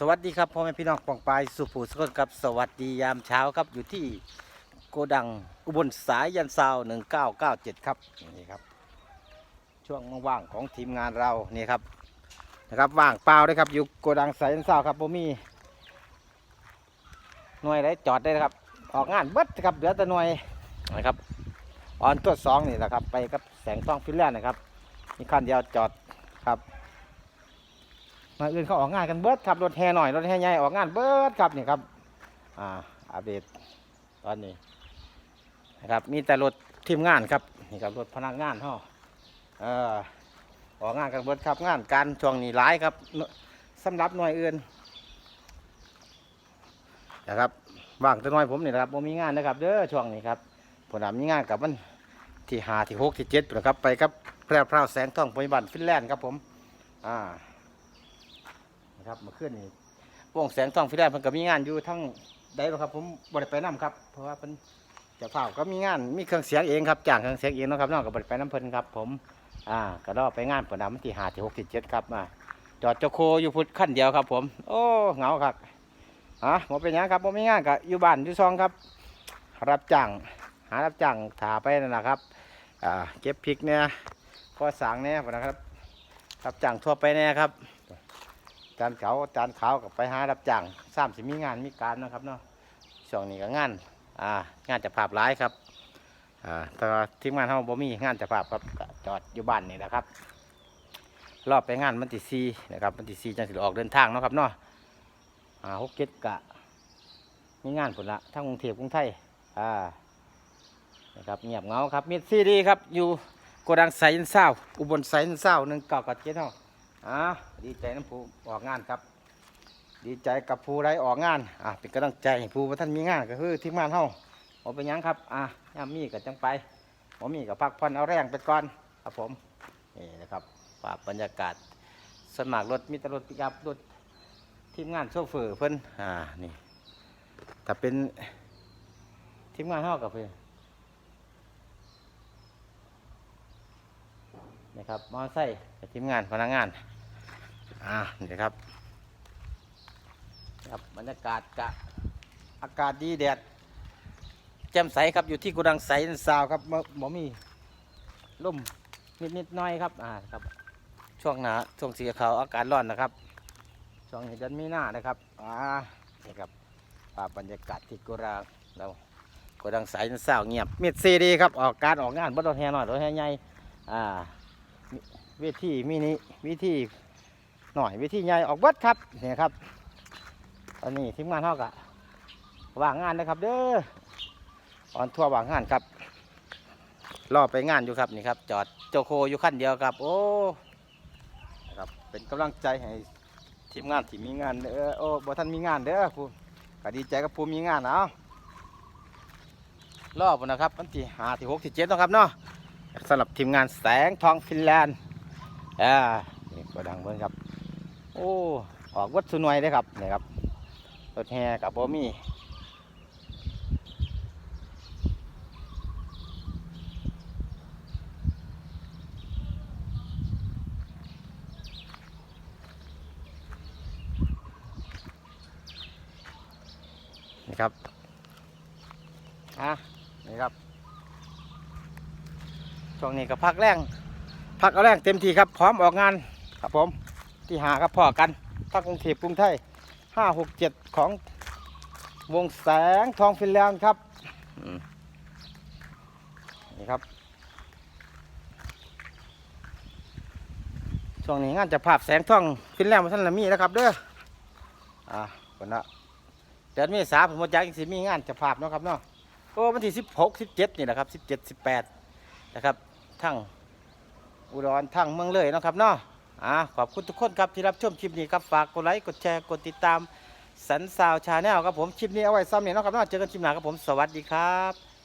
สวัสดีครับพ่อแม่พี่น้องปองปายสุภูสกลครับสวัสดียามเช้าครับอยู่ที่โกดังอุบลสายยันซาว1997 ครับนี่ครับ ช่วงว่างๆของทีมงานเรานี่ครับนะครับว่างเปล่าด้วยครับอยู่โกดังสายยันซาวครับผมมีหน่วยไรจอดได้นะครับ ออกงานเบิดครับเหลือแต่หน่วยนะครับออนตัวสองนี่แหละครับ ไปกับแสงทองฟิลแลนด์นะครับ มีคันเดียวจอดครับ มาอื่นเขาออกงานกันเบิดครับ รถแห่หน่อย รถแห่ใหญ่ออกงานเบิดครับนี่ครับ อ่า อัปเดตตอนนี้นะครับ มีแต่รถทีมงานครับ นี่ครับรถพนักงานห่อเออออกงานกันเบิดครับงานการช่วงนี้หลายครับสำหรับหน่วยอื่นนะครับว่างแต่น้อยผมนี่นะครับผมมีงานนะครับเด้อช่วงนี้ครับผมทำมีงานกับมันที่หาที่หกที่เจ็ดนะครับไปครับแพร่พราวแสงทองพยาบาลฟินแลนด์ครับผม อ่า ครับเมื่อคืนนี้วงแสงทองฟิลนซ์เพิ่นก็มีงานอยู่ทั้งใดหรอกครับ ผมบ่ได้ไปนํครับ เพราะว่าเพิ่นจะเฝ้าก็มีงานมีเครื่องเสียงเองครับจ้างเครื่องเสียงเองเนาะครับน้องก็บ่ได้ไปนํเพิ่นครับ ผม อ่าก็รอไปงานเพิ่นนำที่5ที่6ที่7ครับมาจอดเจ้าโคอยู่พุทธขั้นเดียวครับ ผม โอ้เหงาครับอะบ่เป็นหยังครับบ่มีงานก็อยู่บ้านอยู่ซองครับ รับจ้างหารับจ้างถาไปนั่นนะครับอ่าเก็บพริกเนี่ยก็สางเนี่ยพุ่นนะครับรับจ้างทั่วไปเนี่ยครับ จานเขาจานขาวกับไปหารับจ้างสามสิมีงานมีการนะครับเนาะช่วงนี้ก็งานอ่างานจะภาพหลายครับอ่าแต่ทีมงานเขาบ่มีงานจะภาพครับก็จอดอยู่บ้านนี่แหละครับ รอบไปงานมันติซีนะครับมันติซีจังสิออกเดินทางเนาะครับเนาะอ่าฮกเก็ตกะมีงานผลละทั้งกรุงเทพกรุงไทยอ่านะครับเงียบเงาครับมีซีดีครับอยู่โกดังไซน์เศร้าอุบลไซน์เศร้าหนึ่งเก้ากับเจ็ดเนาะ อ่าดีใจน้ำผู้ออกงานครับ ดีใจกับผู้ได้ออกงานอ่าเป็นกำลังใจผู้ว่าท่านมีงานก็คือทีมงานเฮาเอาไปนยังครับอ่ายามีก็จังไปบ่มีก็พักผ่อนเอาแรงไปก่อนครับผมนี่นะครับภาพบรรยากาศสมัครรถมีแต่รถปิกอัพรถทีมงานโซเฟอร์เพิ่นอ่านี่ถ้าเป็นทีมงานเฮากับเพิ่นนะครับมอไซค์ทีมงานพนักงาน อ่านี่นะครับ ครับบรรยากาศกะอากาศดีแดดแจ่มใสครับอยู่ที่กุดังใสซาวครับบ่บ่มีลมนิดนิดน้อยครับอ่าครับ ช่วงหนาช่วงสีขาวอากาศร้อนนะครับ ช่วงนี้เดือนมีหน้านะครับอ่านี่ครับภาพบรรยากาศที่กุดังเรากุดังใสซาวเงียบมิดซีดีครับออกการออกงานบนรถแห่หน่อยรถแห่ใหญ่อ่าเวทีมินิวิธี หน่อยวิธีใหญ่ออกเบัดครับนี่ครับ ตอนนี้ทีมงานเท่ากับวางงานนะครับ เด้อออนทัวร์วางงานครับรอไปงานอยู่ครับนี่ครับ จอดโจโคอยู่ขั้นเดียวครับ โอ้ครับเป็นกำลังใจให้ทีมงานที่มีงานเด้อโอ้บ่ท่านมีงานเด้อผู้ก็ดีใจกับผู้มีงานเอารอบนะครับวันที่ห้าที่หกที่เจ็ดนะครับเนาะสำหรับทีมงานแสงทองฟินแลนด์อ่านี่ก็ดังเบิ่งครับ โอ้ออกวัดสุนวยเลยครับนี่ครับรถแห่กับโบมี่นี่ครับอะนี่ครับ ช่วงนี้ก็พักแรง พักเอาแรงเต็มที่ครับ พร้อมออกงานครับผม ที่หาครับพ่อกันทักกรุงเทพกรุงไทยห้าหกเจ็ดของวงแสงทองฟินแลนด์ครับนี่ครับ ช่วงนี้งานจะภาพแสงทองฟินแลนด์มาท่านละมีนะครับเด้ออ่าคนละเดือนเมษาผมมาจากอีกสิมีงานจะภาพเนาะครับเนาะโอ้วันที่สิบหกสิบเจ็ดนี่แหละครับสิบเจ็ดสิบแปดนะครับทั้งอุดรทั้งเมืองเลยเนาะครับเนาะ อ่าขอบคุณทุกคนครับที่รับชมคลิปนี้ครับฝากกดไลค์กดแชร์กดติดตามสันสาวชาแนลครับผมคลิปนี้เอาไว้ซ้ำเนี่ยนะครับเนาเจอกันคลิปหน้าครับผมสวัสดีครับ